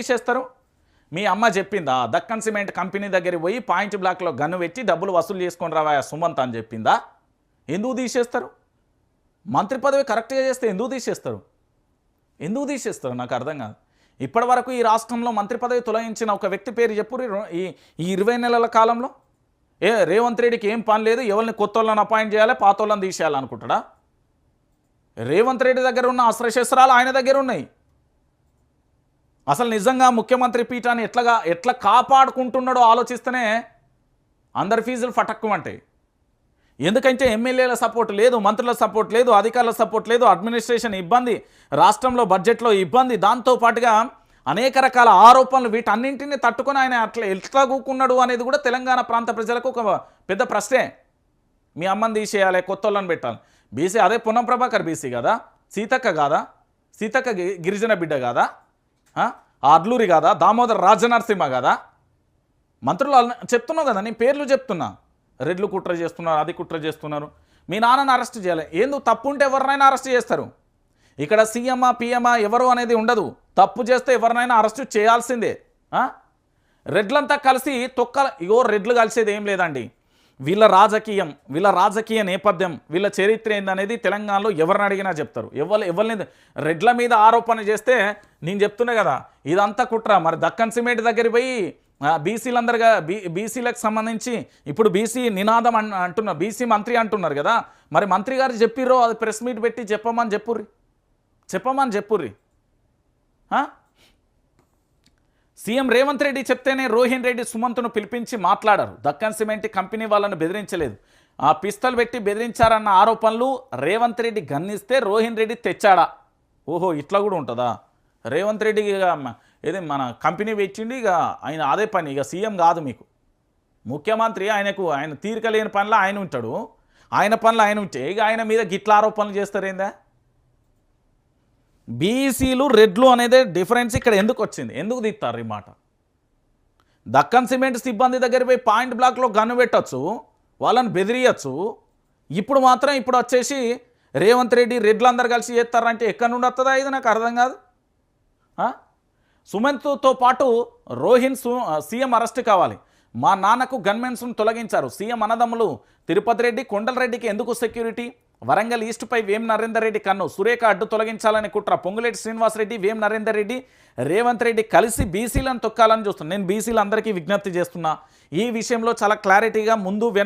తీసేస్తారు. మీ అమ్మ చెప్పిందా దక్కన్ సిమెంట్ కంపెనీ దగ్గరికి పోయి పాయింట్ బ్లాక్లో గన్ను పెట్టి డబ్బులు వసూలు చేసుకొని రావా సుమంత్ అని చెప్పిందా? ఎందుకు తీసేస్తారు? మంత్రి పదవి కరెక్ట్గా చేస్తే ఎందుకు తీసేస్తారు? ఎందుకు తీసేస్తారు? నాకు అర్థం కాదు. ఇప్పటి వరకు ఈ రాష్ట్రంలో మంత్రి పదవి తొలగించిన ఒక వ్యక్తి పేరు చెప్పు ఈ ఈ ఇరవై నెలల కాలంలో. ఏ రేవంత్ రెడ్డికి ఏం పని లేదు ఎవరిని కొత్త వాళ్ళని అపాయింట్ చేయాలి పాత వాళ్ళని తీసేయాలనుకుంటాడా? రేవంత్ రెడ్డి దగ్గర ఉన్న అస్త్రశస్త్రాలు ఆయన దగ్గర ఉన్నాయి. అసలు నిజంగా ముఖ్యమంత్రి పీఠాన్ని ఎట్లాగా ఎట్లా కాపాడుకుంటున్నాడో ఆలోచిస్తేనే అందరి ఫీజులు ఫటక్కుమంటాయి ఎందుకంటే ఎమ్మెల్యేల సపోర్ట్ లేదు మంత్రుల సపోర్ట్ లేదు అధికారుల సపోర్ట్ లేదు అడ్మినిస్ట్రేషన్ ఇబ్బంది రాష్ట్రంలో బడ్జెట్లో ఇబ్బంది. దాంతో పాటుగా అనేక రకాల ఆరోపణలు వీటన్నింటినీ తట్టుకొని ఆయన అట్లా ఎట్లా కూకున్నాడు అనేది కూడా తెలంగాణ ప్రాంత ప్రజలకు ఒక పెద్ద ప్రశ్నే. మీ అమ్మని తీసేయాలి కొత్త వాళ్ళని పెట్టాలి. బీసీ అదే పొన్నం ప్రభాకర్ బీసీ కదా? సీతక్క కాదా? సీతక్క గి- గిరిజన బిడ్డ కాదా? ఆ? ఆ అడ్లూరి కాదా? దామోదర్ రాజనరసింహ కదా? మంత్రులు చెప్తున్నావు కదా నేను పేర్లు చెప్తున్నా. రెడ్లు కుట్ర చేస్తున్నారు అది కుట్ర చేస్తున్నారు. మీ నాన్నని అరెస్ట్ చేయాలి. ఏందో తప్పు ఉంటే ఎవరినైనా అరెస్ట్ చేస్తారు? ఇక్కడ సీఎంఆ పిఎంఆ ఎవరు అనేది ఉండదు. తప్పు చేస్తే ఎవరినైనా అరెస్ట్ చేయాల్సిందే. రెడ్లంతా కలిసి తొక్క ఇగో రెడ్లు కలిసేది ఏం లేదండి. వీళ్ళ రాజకీయం వీళ్ళ రాజకీయ నేపథ్యం వీళ్ళ చరిత్ర ఏందనేది తెలంగాణలో ఎవరిని అడిగినా చెప్తారు. ఎవరు ఎవరిని రెడ్ల మీద ఆరోపణ చేస్తే నేను చెప్తున్నా కదా ఇదంతా కుట్ర. మరి దక్కన్ సిమెంట్ దగ్గర పోయి బీసీలందరిగా బీసీలందరుగా బీ బీసీలకు సంబంధించి ఇప్పుడు బీసీ నినాదం అన్ అంటున్నారు బీసీ మంత్రి అంటున్నారు కదా మరి మంత్రి గారు చెప్పిర్రో అది ప్రెస్ మీట్ పెట్టి చెప్పమని చెప్పుర్రి. చెప్పమని చెప్పుర్రి. సీఎం రేవంత్ రెడ్డి చెప్తేనే రోహిన్ రెడ్డి సుమంత్ను పిలిపించి మాట్లాడారు. దక్కన్ సిమెంట్ కంపెనీ వాళ్ళను బెదిరించలేదు. ఆ పిస్తల్ పెట్టి బెదిరించారన్న ఆరోపణలు రేవంత్ రెడ్డి గన్నిస్తే రోహిన్ రెడ్డి తెచ్చాడా? ఓహో ఇట్లా కూడా ఉంటుందా? రేవంత్ రెడ్డి ఇక ఏది మన కంపెనీ పెట్టిండి ఇక ఆయన అదే పని ఇక సీఎం కాదు మీకు. ముఖ్యమంత్రి ఆయనకు ఆయన తీరిక లేని పనిలో ఆయన ఉంటాడు. ఆయన పనులు ఆయన ఉంటే ఇక ఆయన మీద గిట్ల ఆరోపణలు చేస్తారేందా? బీసీలు రెడ్లు అనేది డిఫరెన్స్ ఇక్కడ ఎందుకు వచ్చింది? ఎందుకు తీస్తారు ఈ మాట? దక్కన్ సిమెంట్ సిబ్బంది దగ్గర పోయి పాయింట్ బ్లాక్లో గన్ను పెట్టచ్చు వాళ్ళని బెదిరియచ్చు ఇప్పుడు మాత్రం ఇప్పుడు వచ్చేసి రేవంత్ రెడ్డి రెడ్లు అందరు కలిసి చేస్తారంటే ఎక్కడి నుండి వస్తుందా ఇది నాకు అర్థం కాదు. సుమంత్తో పాటు రోహిన్ సీఎం అరెస్ట్ కావాలి. మా నాన్నకు గన్మెన్స్ను తొలగించారు. సీఎం అన్నదమ్ములు తిరుపతి రెడ్డి కొండలరెడ్డికి ఎందుకు సెక్యూరిటీ వరంగల్ ఈస్టుపై వేం నరేందర్ రెడ్డి కన్ను? సురేఖ అడ్డు తొలగించాలని కుట్ర. పొంగులేటి శ్రీనివాసరెడ్డి వేం నరేందర్ రెడ్డి రేవంత్ రెడ్డి కలిసి బీసీలను తొక్కాలని చూస్తున్నాను నేను బీసీలందరికీ విజ్ఞప్తి చేస్తున్నా. ఈ విషయంలో చాలా క్లారిటీగా ముందు